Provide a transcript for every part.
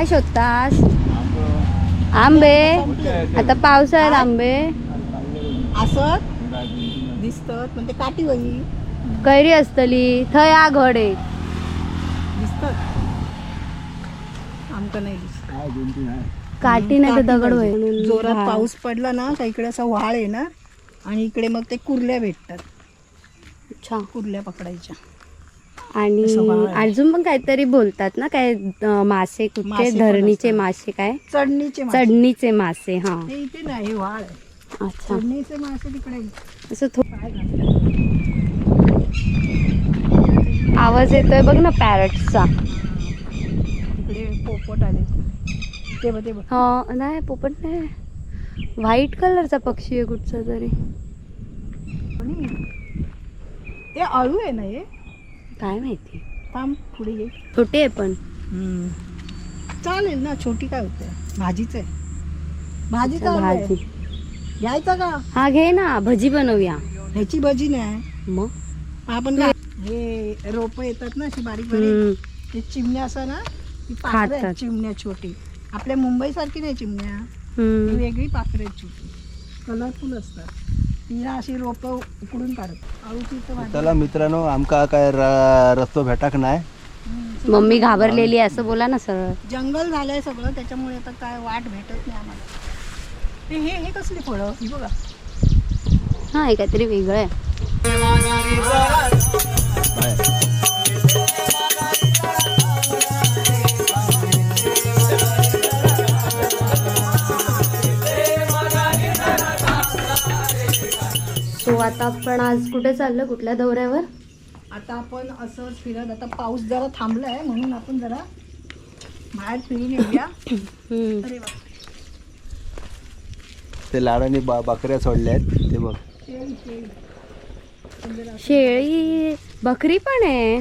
काय शोधतास? आंबे. आता पावसाळ्यात आंबे. असं दिसतं पण ते काठी वही. कैरी असतली. थंय आ घड आहे दिसतात नाही दिसत. काठी नाही तर दगड. होय जोरात पाऊस पडला ना का इकडे असा व्हाळ येणार आणि इकडे मग ते कुर्ल्या भेटतात. अच्छा. कुर्ल्या पकडायच्या. आणि. अजून पण काहीतरी बोलतात ना काय मासे कुठचे? धरणीचे. मासे काय? चढणीचे. चढणीचे मासे हा. इथे नाही व्हाळ आहे. अच्छा. चढणीचे मासे तिकडे. असं? आवाज येतोय बघ ना पॅरटचा. तिकडे पोपट आले. ते बघ हा नाही पोपट नाही. व्हाईट कलरचा पक्षी आहे कुठचा तरी. ते अळू आहे ना हे? काय माहिती? थांब पुढे ये. छोटे आहे पण. चालेल ना छोटी काय होते? भाजीच आहे. भाजी आहे. भाजी. घ्यायचं का? हा घे ना भजी बनवूया. ह्याची भजी नाही. मग? आपण काय हे रोप येतात ना अशी बारीक बारीक. हम्म. ते चिमण्या असं ना ती पाखरं आहेत खातात. चिमण्या छोटी. आपल्या मुंबई सारखी नाही चिमण्या. हम्म. वेगळी पाखरं आहेत छोटी. कलरफुल असतात. तिला अशी रोप उकडून काढत. आळूची तर भाजी चला मित्रांनो आमका काय र- रस्तो भेटाक नाही. मम्मी घाबरलेली आहे असं बोला ना सरळ. जंगल झालंय सगळं त्याच्यामुळे आता काय वाट भेटत नाही आम्हाला. ते हे हे कसली फळं? ही बघा. हा हे काहीतरी वेगळं आहे. आता आपण आज कुठे चाललो? कुठल्या दौऱ्यावर? आता आपण असंच फिरत आता पाऊस जरा थांबलाय म्हणून आपण जरा बाहेर फिरून येऊया. हम्म. अरे वा. ते लाडाने बा बकऱ्या सोडल्या आहेत ते बघ. शेळी शेळी. पण जरा शेळी बकरी पण आहे.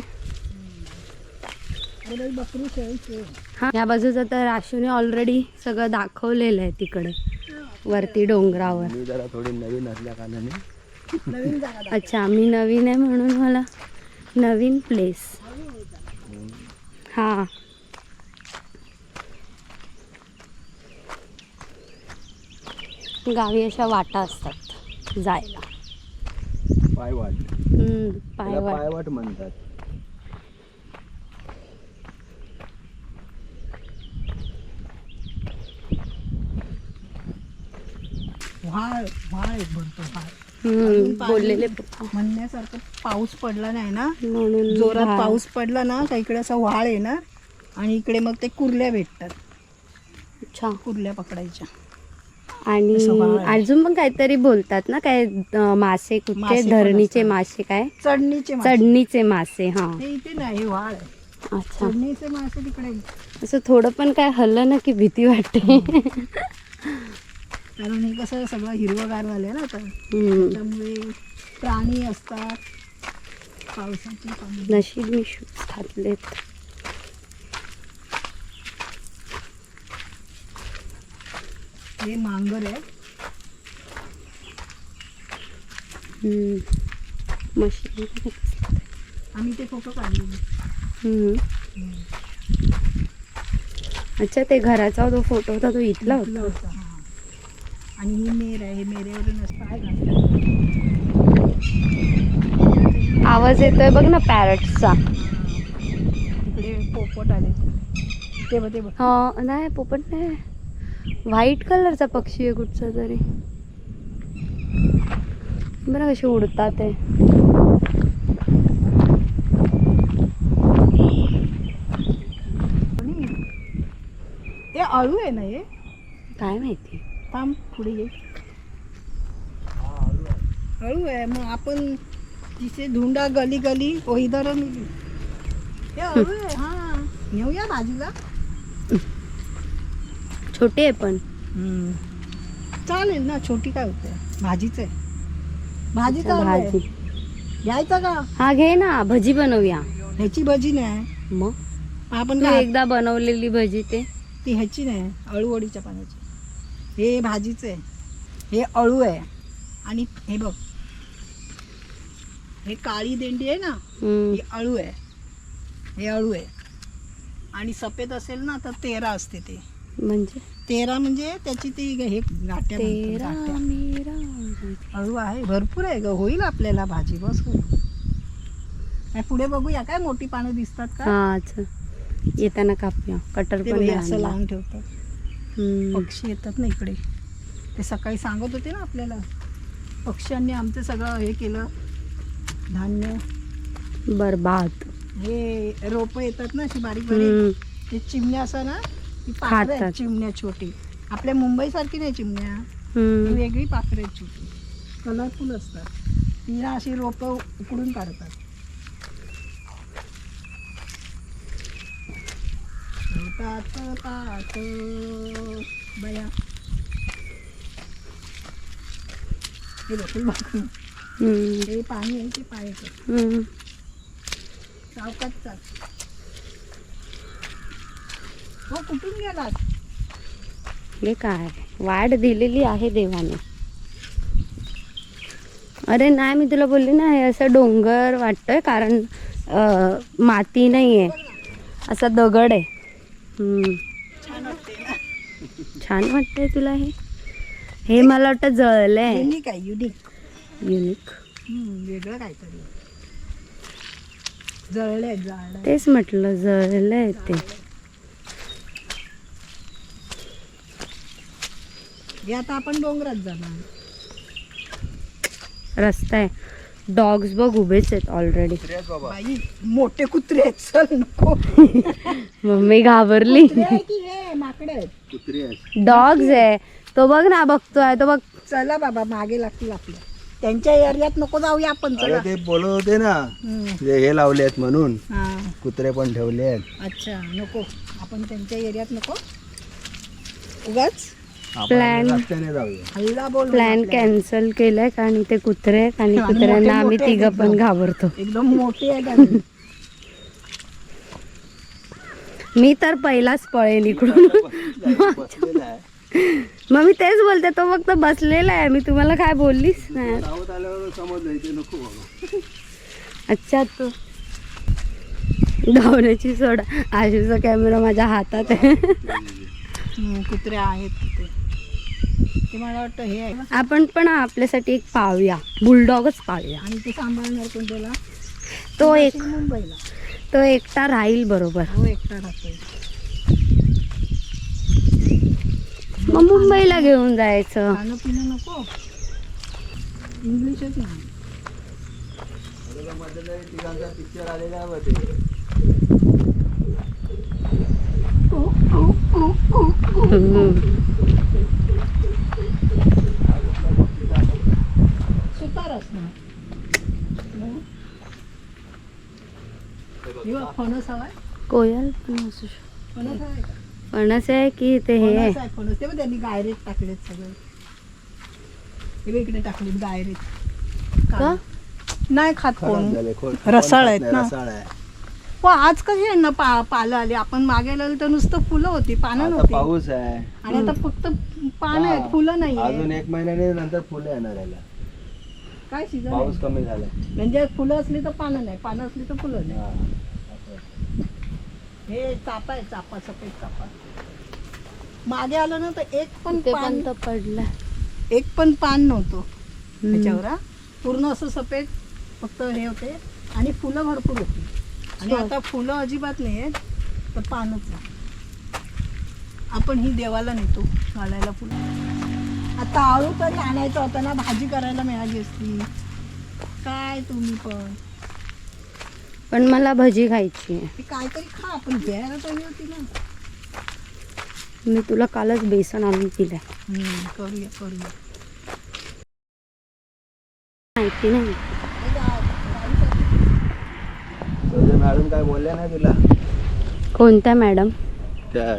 अरे बाई, बकरी शेळी शेळी. हा या बाजूचं तर राशूने ऑलरेडी सगळं दाखवलेलं आहे तिकडे वरती डोंगरावर. मी जरा थोडी नवीन असल्या कारणाने. अच्छा मी नवीन आहे म्हणून मला नवीन प्लेस हा. गावी अशा वाटा असतात जायला. पायवाट. पायवाट. पायवाट म्हणतात. व्हाळ व्हाळ एक भरतो व्हाळ. बोललेले. म्हणण्यासारखं पाऊस पडला नाही ना? म्हणून जोरात. पाऊस पडला ना का इकडे असा व्हाळ येणार? आणि इकडे मग ते कुर्ल्या भेटतात. अच्छा. कुर्ल्या पकडायच्या. आणि. अजून पण काहीतरी बोलतात ना काय मासे पण धरणीचे. मासे काय? चढणीचे मासे. चढणीचे मासे हा. इथे नाही आहे. अच्छा. चढणीचे मासे तिकडे. असं थोडं पण काय हल्लं ना की भीती वाटते. कारण हे कसं सगळं हिरवगार झालंय ना आता. त्यामुळे प्राणी असतात पावसाचे पाणी नशीब मी हे मांगर आहे. मशीन आम्ही ते फोटो काढले. अच्छा ते घराचा जो फोटो होता तो इथला होता. आणि ही मेर आहे हे मेरेवरून आवाज येतोय बघ ना पॅरटचा. तिकडे पोपट आले. ते बघ ते बघ. हा नाही पोपट नाही. व्हाईट कलरचा पक्षी आहे कुठचा तरी. बरं कसे उडतात ते. आणि ते अळू आहे ना हे? काय माहिती? थांब पुढे ये. अळू आहे मग आपण तिथे धुंडा गली गली ओ इधर हे आहे हा. नेऊया भाजीला छोटे आहे पण. चालेल ना छोटी काय होते? भाजीच आहे. भाजी आहे. भाजी. घ्यायचं का? हा घे ना भजी बनवूया. ह्याची भजी नाही. मग? आपण तू काय एकदा बनवलेली भजी ते. ती ह्याची नाही अळूवडीच्या पाण्याची. हे भाजीचं आहे. हे अळू आहे. आणि हे बघ. हे काळी देंडी आहे ना. ही अळू आहे. हे अळू आहे. आणि सफेद असेल ना तर तेरा असते ते. म्हणजे? तेरा म्हणजे त्याची ती हे गाठ्या तेरा अळू आहे. भरपूर आहे ग. होईल आपल्याला भाजी बस होईल पुढे बघूया. काय मोठी पानं दिसतात का? अच्छा. येताना कापूया. कटर पण असं. लावून ठेवतात. पक्षी येतात ना इकडे. ते सकाळी सांगत होते ना आपल्याला पक्ष्यांनी आमचं सगळं हे केलं धान्य. बरबाद. हे रोप येतात ना अशी बारीक बारीक. ते चिमण्या असं ना ती पाखरं आहेत. चिमण्या छोटी. आपल्या मुंबई सारखी नाही चिमण्या. वेगळी पाखरं आहेत छोटी. कलरफुल असतात. ती ना अशी रोपं उकडून काढतात. बया. हे हे. हे पाणी आहे ते हम्म. सावकाश चाल. हो कुठून गेलात हे काय? वाढ दिलेली आहे देवाने. अरे नाही मी तुला बोलली ना हे असं डोंगर वाटतोय कारण माती नाही आहे असा दगड आहे. छान वाटतंय तुला हे? हे मला वाटतं जळलंय. युनिक आहे युनिक युनिक वेगळं काहीतरी. जळलंय जळलंय. तेच म्हटलं जळलंय ते. हे आता आपण डोंगरात जाणार. रस्ता आहे. डॉग्स बघ उभेच आहेत ऑलरेडी कुत्रे आहेत बाबा. बाई मोठे कुत्रे आहेत चल नको. मम्मी घाबरली. हे माकडे आहेत? कुत्री आहेत. डॉग्स आहे. तो बघ ना बघतोय तो बघ. चला बाबा मागे लागतील आपल्या त्यांच्या एरियात नको जाऊया आपण अरे चला ते बोलत होते ना हम्म. जे हे लावले आहेत म्हणून. हा. कुत्रे पण ठेवले आहेत. अच्छा नको. आपण त्यांच्या एरियात नको. उगाच. आपण Plan. रस्त्याने जाऊया. हल्ला बोल प्लॅन कॅन्सल केलाय आणि ते कुत्रे आहेत आणि आणि कुत्र्यांना मोठे- आम्ही मोठे तिघं आहेत पण एकदम. घाबरतो. एकदम मोठी आहे गाडी मी तर पहिलाच पळेल इकडून. बसलेला आहे. मग मी तेच बोलते तो फक्त बसलेला आहे. मी तुम्हाला काय बोललीच नाही. धावत आल्यावर समजलं इथे नको बाबा. अच्छा तू धावण्याची सोडा. आशूचा कॅमेरा माझ्या हातात आहे. हम्म, कुत्रे आहेत तिथे ते मला वाटतं हे आहे. आपण पण आपल्यासाठी एक पाळूया बुलडॉगच पाळूया आणि ते सांभाळणार कोण त्याला तो एक मुंबईला तो एकटा राहील बरोबर. हो एकटा राहतोय. मग मुंबईला घेऊन जायचं. खाणं पिणं नको. इंग्लिशच नाही. पिक्चर आलेला ते हम्म. असणार हे फणस हवाय कोयल पण असू शकतो फणस. हवाय का फणस आहे की ते हे? आहे? फणस. ते त्यांनी गायरेत टाकलेत सगळे. हे इकडे टाकलेत गायरेत. का? नाही खात कोण. रसाळ आहेत ना. रसाळ आहे. हो आज कशी आहे ना पा पालं आली. आपण मागे आलेलं तर नुसतं फुलं होती पानं आता नव्हती. पाऊस आहे. आणि आता फक्त पानं. आहेत फुलं नाही अजून एक महिन्याने नंतर फुले येणार काय सीझन पाऊस कमी झालाय. म्हणजे फुलं असली तर पानं नाही पानं असली तर फुलं नाही. हा. हे चापा आहे चापा सफेद चापा. मागे आलं ना तर एक पण ते पान पण तर पडलं. एक पण पान नव्हतं. त्याच्यावर हा. पूर्ण असं सफेद फक्त हे होते. आणि फुलं भरपूर होती. आणि हो. आता फुलं अजिबात नाही आहेत तर पानच आहे आपण ही देवाला नेतो घालायला फुलं. आता आळू तरी आणायचा होता ना भाजी करायला मिळाली असती. काय तुम्ही पण? पण मला भजी खायची आहे. ते काहीतरी खा आपण घ्यायला तरी होती ना. मी तुला कालच बेसन आणून दिलंय हम्म, करूया करूया. माहिती नाही. तुझ्या मॅडम काय बोलल्या नाही तुला? कोणत्या मॅडम? त्या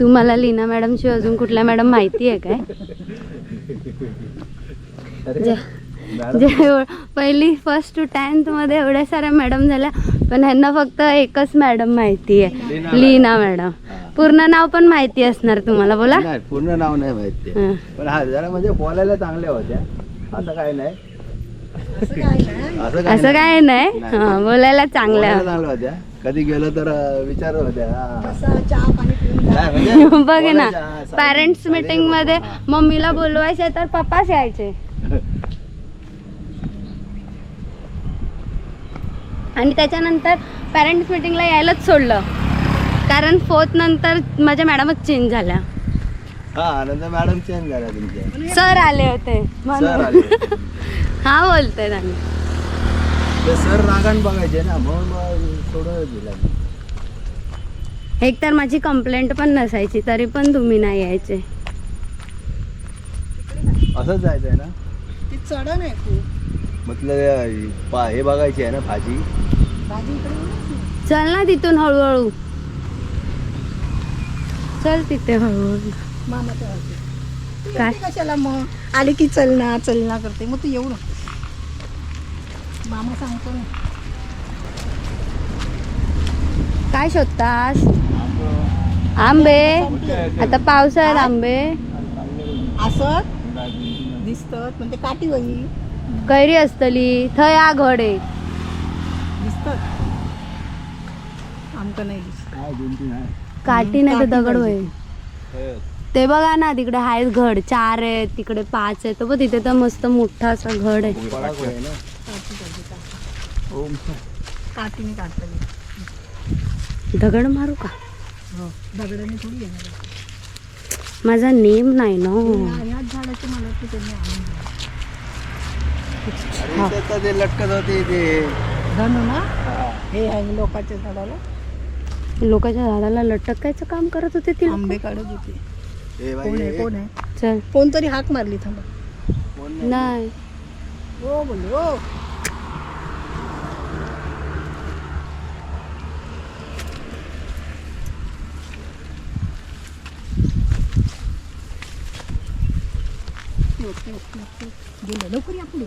तुम्हाला लीना मॅडमची अजून कुठल्या मॅडम माहिती आहे काय? जे एव- पहिली फर्स्ट टू टेन्थमध्ये एवढ्या साऱ्या मॅडम झाल्या पण ह्यांना फक्त एकच मॅडम माहिती आहे. लीना मॅडम. हा. पूर्ण नाव पण माहिती असणार तुम्हाला बोला. नाही पूर्ण नाव नाही माहिती हं. पण हा जरा म्हणजे बोलायला चांगल्या होत्या. असं काय नाही. असं काय नाही. हा बोलायला चांगल्या होत्या. कधी गेलो तर होत्या. हा. नाही, म्हणजे? बघ ना पॅरेंट्स मीटिंग. मध्ये. मम्मीला बोलवायचे तर पप्पाच यायचे. आणि त्याच्यानंतर पॅरेंट्स मीटिंगला यायलाच सोडलं. कारण फोर्थ नंतर माझ्या मॅडमच चेंज झाल्या. हा नंतर मॅडम चेंज झाल्या तुमच्या. सर आले होते सर म्हणून आले हा बोलते त्यांनी ते सर रागान बघायचे ना म्हणून मग सोडून दिला एक तर माझी कंप्लेंट पण नसायची तरी पण तुम्ही नाही यायचे. असंच जायचंय ना? ती चढण आहे खूप. म्हटलं पा हे बघायची आहे ना भाजी? भाजी इकडे येऊनच नाही. चल ना तिथून हळूहळू. चल तिथे हळूहळू. मामाच्या हॉटेल. तू काय? येते कशाला मग? आले की चल ना चल ना करते. मग तू येऊ नको. मामा सांगतो ना. काय शोधतास? आंबे. आता पावसाळ्यात आंबे. असं दिसतं म्हणजे काठी वही. कैरी असतली. थंय आ घड आहे दिसत आमचं नाही दिसत. काय दोन तीन आहे. काठी नाही तर दगड होय ते बघा ना तिकडे आहेत घड. चार आहेत तिकडे पाच आहेत. बघ तिथे तर मस्त मोठा असा घड आहे. आहे. काठीने काढता. येईल. दगड मारू का? हो दगडाने थोडी येणार. माझा नेम नाही ना. झाडाचे मला ते लटकत होते ते. धनु ना? हे. आहे लोकांच्या झाडाला. लोकांच्या झाडाला लटकायचं काम करत होते ती. आंबे काढत होते. बाई, कोण आहे हे- कोण आहे? चल. कोणतरी हाक मारली थांबा. कोण नाही. हो हो. गेलं लवकर या पुढे.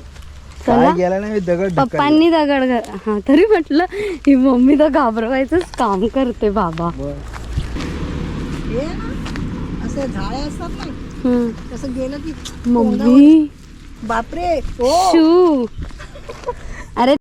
चला. काय गेला नाही मी दगड ढकलला. पप्पांनी दगड घ- हा तरी म्हटलं ही मम्मी तर घाबरवायचंच काम करते बाबा. बरं. हे ना असे झाडे असतात ना हम्म. तसं गेलं की मम्मी. बापरे हो. शू. अरे,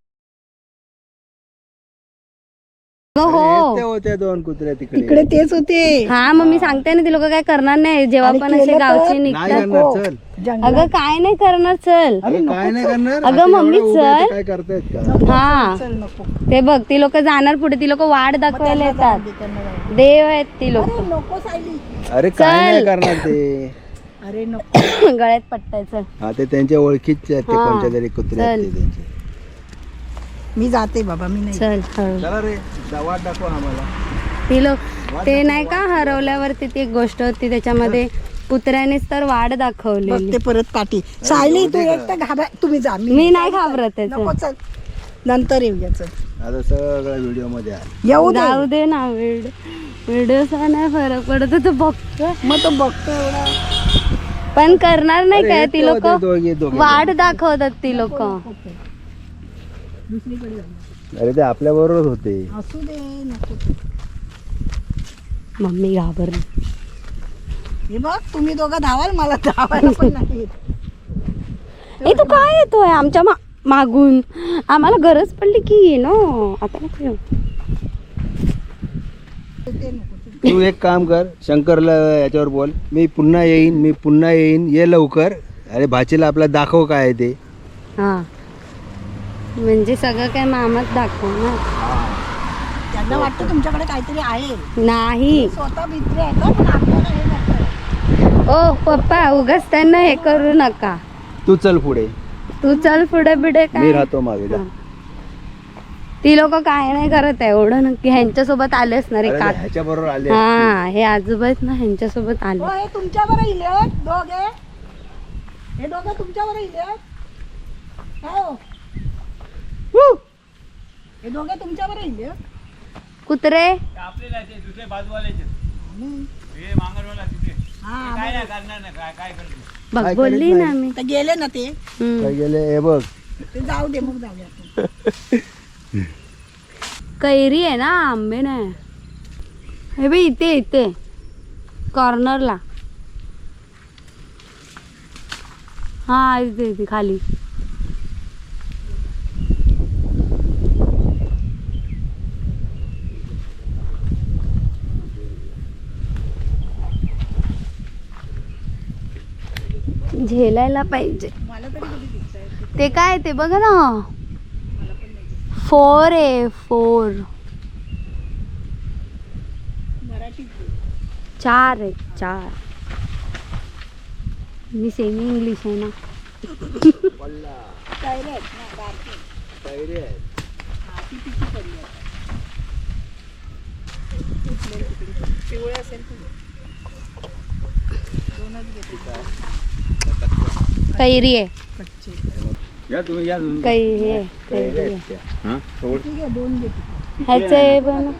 हो ते होते दोन कुत्रे तिकडे. तिकडे तेच होते. हा मग मी सांगते ना ती लोक काय करणार नाही. जेव्हा पण असे? गावचे नाही निघतात. करणार हो. चल. जंगलात. अगं काय नाही करणार चल. अरे काय नाही करणार? अगं, आता मम्मी, चल. काय करतायत का? नको, हा. चल नको. ते बघ ती लोक जाणार पुढे ती लोक वाट दाखवायला येतात. दे, त्यांना जाऊ दे. देव आहेत ती लोक. अरे नको सायली. अरे काय. नाही करणार ते? अरे नको. गळ्यात पट्टायचं हा ते त्यांच्या ओळखीचे आहेत ते हा. कोणत्या तरी कुत्रे आहेत चल. ते त्यांचे. मी जाते बाबा मी नाही चल हळू. चला रे वाट दाखवा आम्हाला ती लोक ते नाही का हरवल्यावरती ती एक गोष्ट होती त्याच्यामध्ये कुत्र्यानेच तर वाट दाखवलेली. बघते परत काठी. सायली तू एक तर घाबरा तुम्ही जा मी नाही घाबरत आहे, नको चल. नंतर येऊया चल. आता सगळं व्हिडिओमध्ये आहे. येऊ दे. जाऊ दे ना व्हिडिओ व्हिडिओचा नाही फरक पडत तो बघतो. मग तो बघतो एवढा. पण करणार नाही अरे, काय ते ती लोक? होते दोघे दोघे. वाट दाखवतात ती लोक. दुसरीकडे जाऊ. अरे ते आपल्या बरोबरच होते. असू दे नको. मम्मी घाबरली. हे बघ तुम्ही दोघं धावाल मला धावायला पण नाही येत. ए तू काय येतोय? आमच्या मा मागून. आम्हाला गरज पडली की ये ना. आता नको येऊ. ते नको तू एक काम कर शंकरला याच्यावर बोल. मी पुन्हा येईन मी पुन्हा येईन. ये लवकर. अरे भाचीला आपला दाखव काय आहे ते. हा. म्हणजे सगळं काय मामाच दाखव ना. त्यांना वाटतं तुमच्याकडे काहीतरी आहे. नाही. स्वतः भित्री आहेत हं, पण आपल्याला हे नसतं. ओ पप्पा उगाच त्यांना हे करू नका. तू चल पुढे. तू चल पुढे बिडे मी काय? राहतो मागे जा. हा. ती लोक काय नाही करत आहे एवढं नक्की. ह्यांच्या सोबत आले असणार आहे अरे का? ह्याच्या बरोबर आले हा हे आजोबा आहेत ना ह्यांच्या सोबत आले. हो हे तुमच्यावर इले दोघे. हे दोघं तुमच्यावर इले हु. हे दोघे तुमच्यावर इले कुत्रे? आपल्याला ते दुसरे बाजूवाल्याचे हम्म. हे मांगरवाला तिथे. हा काय बरं. नाही करणार नाही काय काय करतो बघ काय बोलली करीत ना. मी तर गेले ना ते? हम्म. काय गेले हे बघ. ते जाऊ दे मग जाऊया. आपण. कैरी आहे ना आंबे नाही हे बघ इथे इथे. कॉर्नरला हा इथे इथे खाली. झेलायला पाहिजे. मला तरी कधी दिसत आहे ते काय ते बघा ना. फोर आहे फोर. चार आहे चार. मी सेमी इंग्लिश आहे ना. आहेत ना बारकी. कैरी आहे कच्चे या तुम्ही या तुम्ही कैरी आहे कैरी हां। ह्याचं आहे पण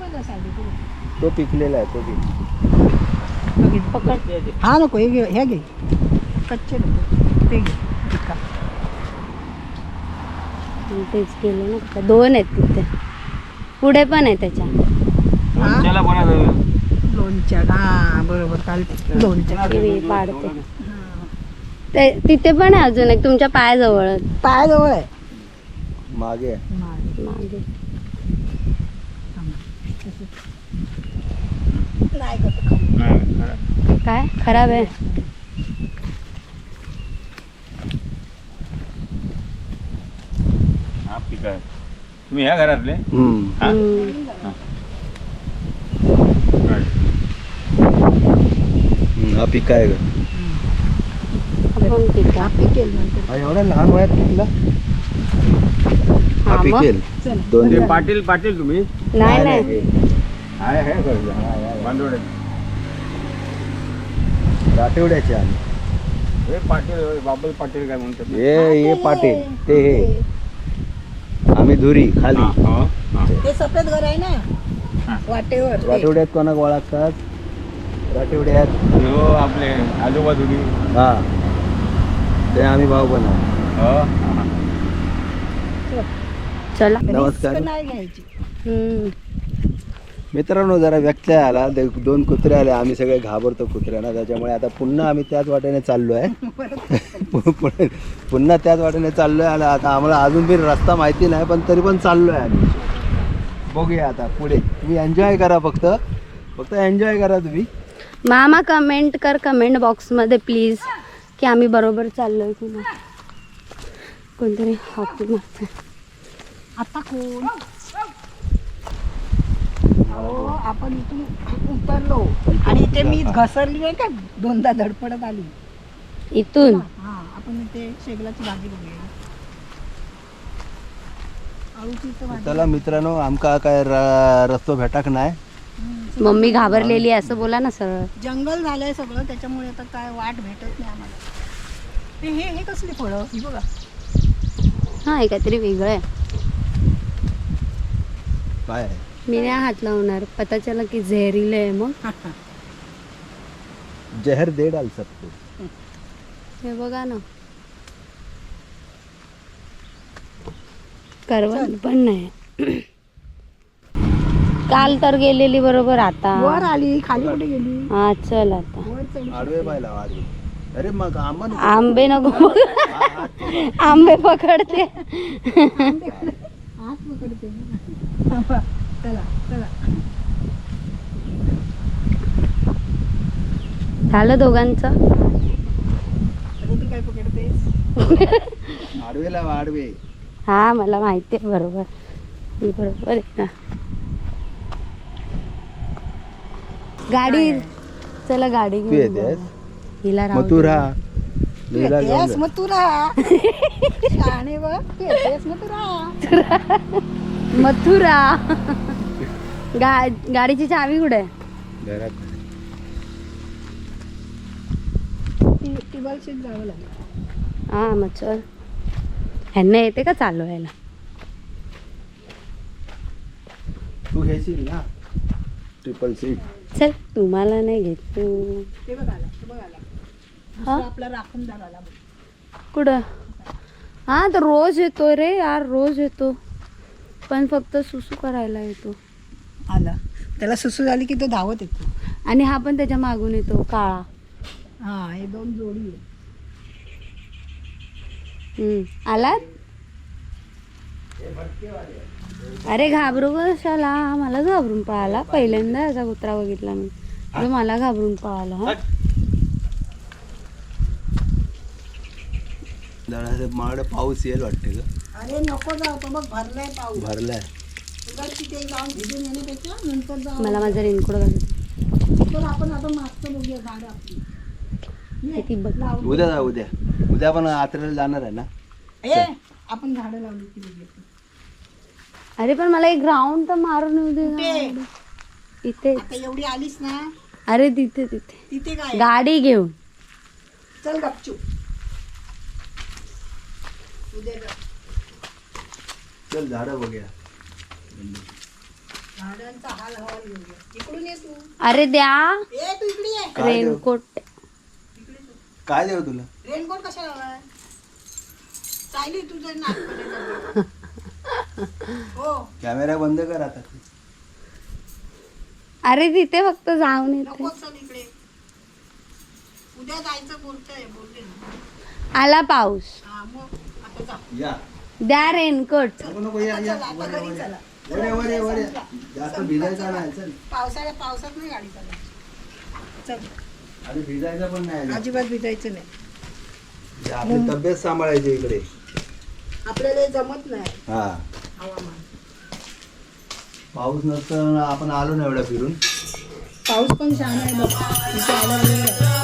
तू पिकलेला आहे तो पिक पकड। हा नको हे घे हे घे. कच्चे नको ते घे. तेच केलं ना का दोन आहेत तिथे. पुढे पण आहे त्याच्या. हा? लोणच्या हा बरोबर काल लोणच्या मी पाडते. ते तिथे पण आहे अजून एक तुमच्या पायाजवळ पायाजवळ आहे मागे. मागे. काय खराब आहे हा आहे तुम्ही ह्या घरातले. हा? हम्म. हा पिका आहे ग आपण पिका पिकेल नंतर हा एवढ्या लहान वयात पिकला हा हा? पिकेल दोन ते पाटील पाटील तुम्ही? नाही नाही आहे राठेवड्याचे हे पाटील बाबल पाटील काय म्हणतात? हे हे पाटील ते हे. आम्ही धुरी खाली. हा, हा, हा. ते सफेद घर आहे. ना? वाटेवर. कोणाक ओळखतात? राठेवड्यात. हो आपले आजोबा तुम्ही हा. ते आम्ही भाऊ पण. चला. नमस्कार. रिस्क नाही घ्यायची. हम्म. मित्रांनो जरा व्यक्त आला दे- दोन कुत्रे आले आम्ही सगळे घाबरतो कुत्र्यांना त्याच्यामुळे आता पुन्हा आम्ही त्याच वाटेने चाललो आहे पुन्हा त्याच वाटेने चाललो आहे आता आम्हाला अजून बी रस्ता माहिती नाही पण तरी पण चाललो आहे आम्ही. बघूया आता पुढे. तुम्ही एन्जॉय करा फक्त. फक्त एन्जॉय करा तुम्ही. मामा कमेंट कर कमेंट बॉक्समध्ये प्लीज की आम्ही बरोबर चाललोय की नाही. कोणतरी हॉकी मारते आता कोण? अहो आपण इथून उतरलो. आणि इथे मी घसरली नाही का दोनदा धडपडत आली. इथून? हा आपण इथे शेगलाची भाजी बघूया. आळूची इथं भाजी चला मित्रांनो आमका काय र- रस्तो भेटाक नाही. मम्मी घाबरलेली आहे असं बोला ना सरळ जंगल झालंय सगळं त्याच्यामुळे आता काय वाट भेटत नाही आम्हाला. हे हे हे कसली फळं? ही बघा. हा हे काहीतरी वेगळं आहे. काय आहे? मी नाही हात लावणार. पता चला की झेरील आहे मग. जहर दे डाल सकते हे बघा ना. करवंद पण नाही. काल तर गेलेली बरोबर आता. वर आली खाली कुठे गेली? हा चल आता. वर चढली आडवे पाहिला आडवे अरे मग आंबा आंबे नको आंबे पकडते. हात पकडते. ना. चला चला. झालं दोघांचं? आता तू काय पकडतेस? आडवेला आडवे. हा मला माहिती आहे बरोबर बरोबर आहे ना. गाडी. चला गाडी तू घेऊन येतेस? जाऊ. हिला मग तू राहू दे. राहा. तू नीला घेऊन येतेस जा. मग तू राहा. शाणे बघ तू येतेस? मग तू राहा. मथुरा गा गाडीची चावी कुठे आहे? घरात. ती टिबलशीच जावं लागेल. हा मग चल. ह्यांना येते का चालवायला? तू घेशील ना? ट्रिपल सीट चल तुम्हाला नाही घेत. तू ते बघ आला ते बघ आला. हा? दुसरा आपला राखणदार आला बघ. कुठं? हा तर रोज येतो रे यार रोज येतो. पण फक्त सुसू करायला येतो. आला. त्याला सुसू झाली की तो धावत येतो. आणि हा पण त्याच्या मागून येतो काळा. हा हे दोन जोडी आहे हम्म. आलात? अरे घाबरू कशाला मला घाबरून पळाला पहिल्यांदा असा कुत्रा बघितला मी. तो मला घाबरून पळाला हा. जरा माझ्याकडे पाऊस येईल वाटते का अरे नको जाऊ तो बघ भरलाय पाऊस. भरलाय. उगाच तिथे जाऊन भिजून येण्यापेक्षा नंतर जाऊ. मला माझा रेनकोट घालून तर आपण आता मागचं बघूया गाडी आपली. ये, ती बघ. लावून. उद्या जा उद्या. उद्या पण यात्रेला जाणार आहे ना? ए, आपण झाडं लावली की बघूया. अरे पण मला एक ग्राउंड तर मारून येऊ दे कुठे? ना. इथे. आता एवढी आलीस ना. अरे तिथे तिथे. तिथे काय? गाडी घेऊन. चल उद्या जाऊ. चल झाडं बघूया. झाडांचा हाल हवाल घेऊया. इकडून ये तू. अरे द्या. ए तू इकडे ये. काय देऊ? रेनकोट. इकडे तू. काय देऊ तुला? रेनकोट कशाला लावलाय चालली तुझं नाक कॅमेरा बंद कर आता. अरे तिथे फक्त जाऊन येते. उद्या जायचं बोलतोय आला पाऊस. हा मग आता जा. या. द्या रेनकोट. नको नको या या. चला आता घरी चला. वर ये, वर. ये, वर ये. जास्त भिजायचं नाही चल. पावसाळ्या पावसात नाही गाडी चालवायची चल. आणि भिजायचं पण नाही. अजिबात भिजायचं नाही. आपली तब्येत सांभाळायची इकडे. आपल्याला जमत नाही. हा. हवामान. पाऊस नसताना आपण आलो ना एवढा फिरून. पाऊस पण छान आहे आल्यावर